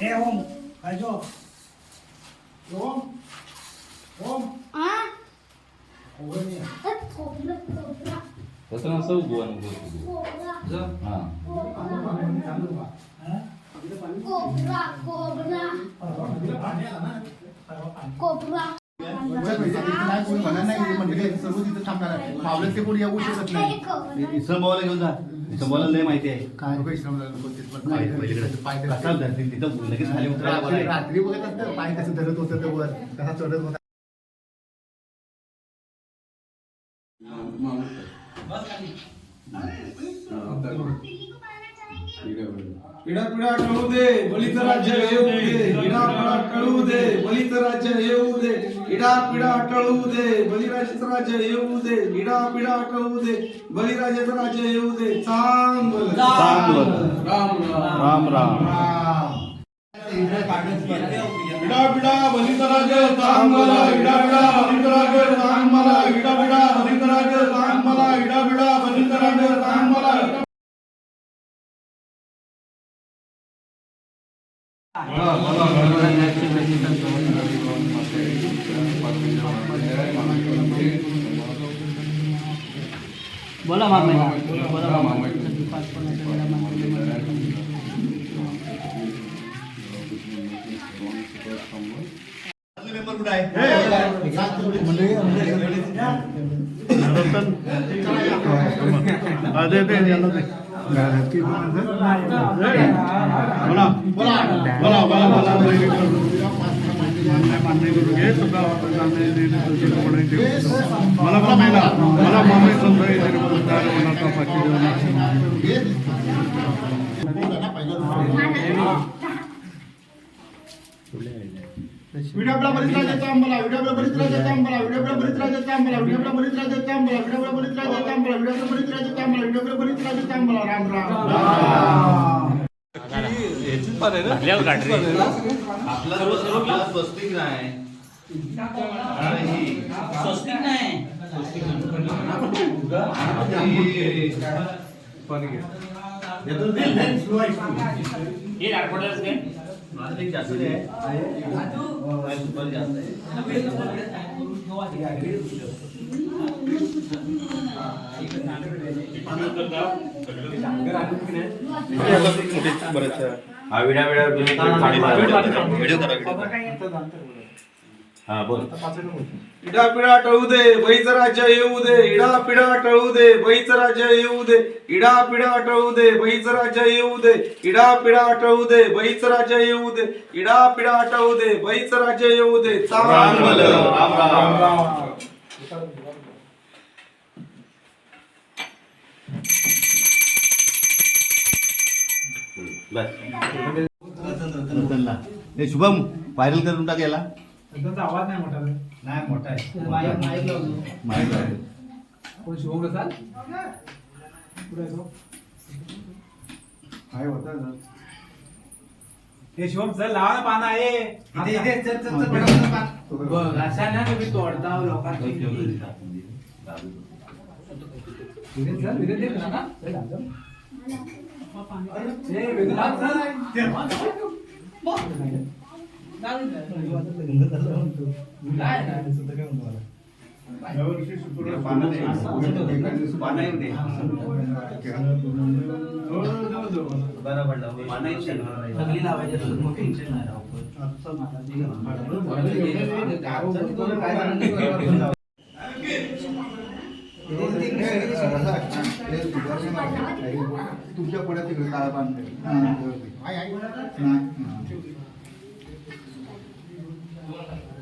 हे ओम काय जो ओम पावलं ते कोणी येऊ शकत. नाही इसमावाला घेऊन जा. इसमावाला लय माहिती आहे. काय? लोक तिथं पाय कसा धरतील तिथं? लगेच खाली बरं रात्री बघत असतं. पाय कसं धरत होतं ते वर. कसा चढत होता. पिढा पिढा कळू दे बलित राज्य येऊ दे. पिढा पिढा कळू दे बलित राज्य येऊ दे. पिढा पिढा टळू दे बलिराजाचं राज्य येऊ दे. पिढा पिढा कळू दे बलिराजाचं राज्य येऊ दे. चांग राम राम राम राम पिढा पिढा बलित सांग मला पिढा पिढा बलित सांग मला पिढा पिढा बलित राज्य सांग मला पिढा पिढा बलित राज्य सांग मला बोला मामा बोला मामा मेंबर कुठे आहे अरे ते याला ते. बोला बोला बोला बोला बोला मला मला महिला मला मुंबई संघ मनाचा विड्याबला बलित राजाचा अंबला विड्याबला बलित राजाचा अंबला विड्याबला स्वस्तिक नाही स्वस्तिक नाही पण घे काय माझं जास्त आहे हा व्हिडिओ करा व्हिडिओ करा. हा बोल इडा पिढा टळू दे बैच राज्य येऊ दे इडा पिढा टळू दे बैच राज्य येऊ दे इडा पिढा टळू दे बैच राज्य येऊ दे इडा पिढा टळू दे बैच राज्य येऊ दे इडा पिढा टळू दे बैच राज्य येऊ दे चांगलं राम राम बस रतनला हे शुभम व्हायरल करून टाक याला त्यांचा आवाज नाही मोठा नाही मोठा आहे. माईक माईक लावतो माहिती आहे. कोण शिवम प्रसाद? कुठे आहे तो? काय होतं हे शिवम चल लावा ना पाना आहे. इथे इथे चल चल चल पटापट पान. बघ अशा ना तुम्ही तोडता लोकांची. विरेन चल विरेन दे ना ना. चल आजम. ए, विरेन, चल. काय नाही. सगळी लावायची असतात, मग टेन्शन नाही राहू. तुमच्यापुढे तिकडे काळा बांधते Gracias.